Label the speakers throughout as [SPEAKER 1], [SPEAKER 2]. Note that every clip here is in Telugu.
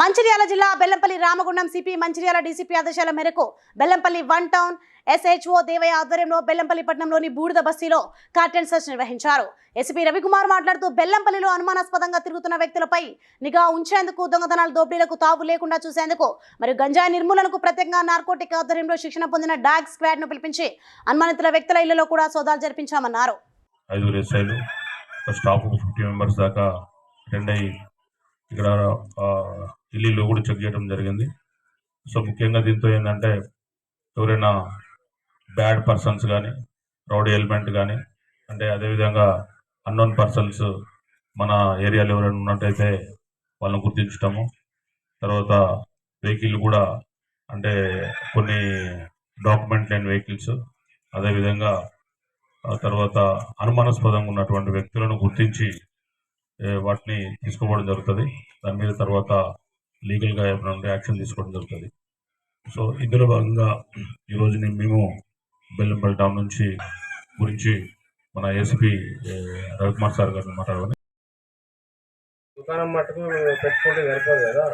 [SPEAKER 1] మంచిర్యాల జిల్లా బెల్లంపల్లి రామగుండం సిపి మంచిర్యాల డీసీపీ ఆదేశాల మేరకు Bellampalli one town SHO Devaiah ఆధ్వర్యంలో బెల్లంపల్లి పట్టణంలోని బూడిద బస్తీలో కార్టెన్ సెర్చ్ నిర్వహించారు. ఎస్పీ రవికుమార్ మాట్లాడుతూ బెల్లంపల్లిలో అనుమానాస్పదంగా తిరుగుతున్న వ్యక్తులపై నిఘా ఉంచేందుకు దొంగతనాల దోపిడీలకు తావు లేకుండా చూసేందుకు మరియు గంజాయి నిర్మూలనకు ప్రత్యేకంగా నార్కోటిక్ ఆధ్వర్యంలో శిక్షణ పొందిన డాగ్ స్క్వాడ్ను పిలిపించి అనుమానితుల వ్యక్తుల ఇళ్ళలో కూడా సోదాలు జరిపించామన్నారు.
[SPEAKER 2] స్టాఫ్ ఫిఫ్టీ మెంబర్స్ దాకా అటెండ్ అయ్యి ఇక్కడ ఢిల్లీలో కూడా చెక్ చేయడం జరిగింది. సో ముఖ్యంగా దీంతో ఏంటంటే ఎవరైనా బ్యాడ్ పర్సన్స్ కానీ రౌడీ ఎలిమెంట్ కానీ అంటే అదేవిధంగా అన్నోన్ పర్సన్స్ మన ఏరియాలో ఎవరైనా ఉన్నట్టయితే వాళ్ళని గుర్తించటము తర్వాత వెహికల్ కూడా అంటే కొన్ని డాక్యుమెంట్ లేని వెహికల్స్ అదేవిధంగా తర్వాత అనుమానాస్పదంగా ఉన్నటువంటి వ్యక్తులను గుర్తించి వాటిని తీసుకోవడం జరుగుతుంది. దాని మీద తర్వాత లీగల్గా ఏమైనా యాక్షన్ తీసుకోవడం జరుగుతుంది. సో ఇందులో భాగంగా ఈరోజు నేను మేము బెల్లంపల్లి డామ్ నుంచి గురించి మన ఏసీపీ రవికుమార్ సార్ గారిని మాట్లాడమని
[SPEAKER 3] దుకాణం మట్టుకు పెట్టుకుంటే సరిపోదు కదా.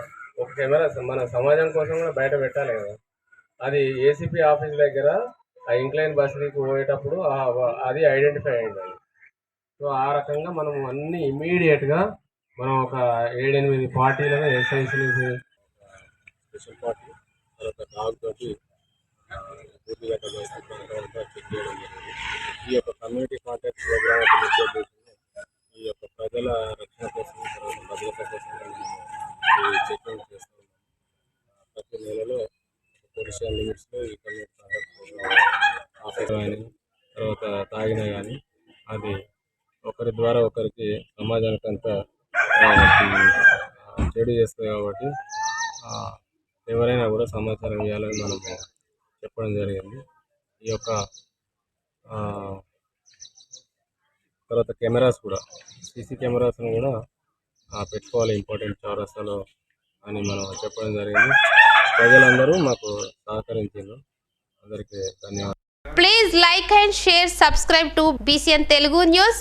[SPEAKER 3] ఒక కెమెరా మన సమాజం కోసం కూడా బయట పెట్టాలి కదా. అది ఏసీపీ ఆఫీస్ దగ్గర ఆ ఇంక్లైన్ బస్సుకి పోయేటప్పుడు అది ఐడెంటిఫై అయింది. సో ఆ రకంగా మనం అన్ని ఇమీడియట్గా మనం ఒక ఏడెనిమిది పార్టీలను ఎస్ఐసి స్పెషల్ పార్టీ తర్వాత డాగ్ తోటి పూర్తిగత చెక్ చేయడం జరిగింది. ఈ యొక్క కమ్యూనిటీ కాంటాక్ట్ ప్రోగ్రామ్ ఉద్దేశంలో ఈ యొక్క ప్రజల రక్షణ కోసం తర్వాత భద్రత కోసం మనం ఈ చేస్తూ ఉన్నాం. ప్రతి నెలలో పొలిషియల్ లిమిట్స్లో ఈ కమ్యూనిటీ కాంటాక్ట్ ప్రోగ్రామ్ ఆఫీస్ కానీ తర్వాత తాగిన కానీ అది ఒకరి ద్వారా ఒకరికి సమాజానికి అంతా చెడు చేస్తుంది కాబట్టి ఎవరైనా కూడా సమాచారం ఇవ్వాలని మనం చెప్పడం జరిగింది. ఈ యొక్క తర్వాత కెమెరాస్ కూడా సీసీ కెమెరాస్ను కూడా పెట్టుకోవాలి ఇంపార్టెంట్ చౌరస్తాలో అని మనం చెప్పడం జరిగింది. ప్రజలందరూ మాకు సహకరించారు. అందరికీ ధన్యవాదాలు.
[SPEAKER 4] Please like and share subscribe to BCN Telugu news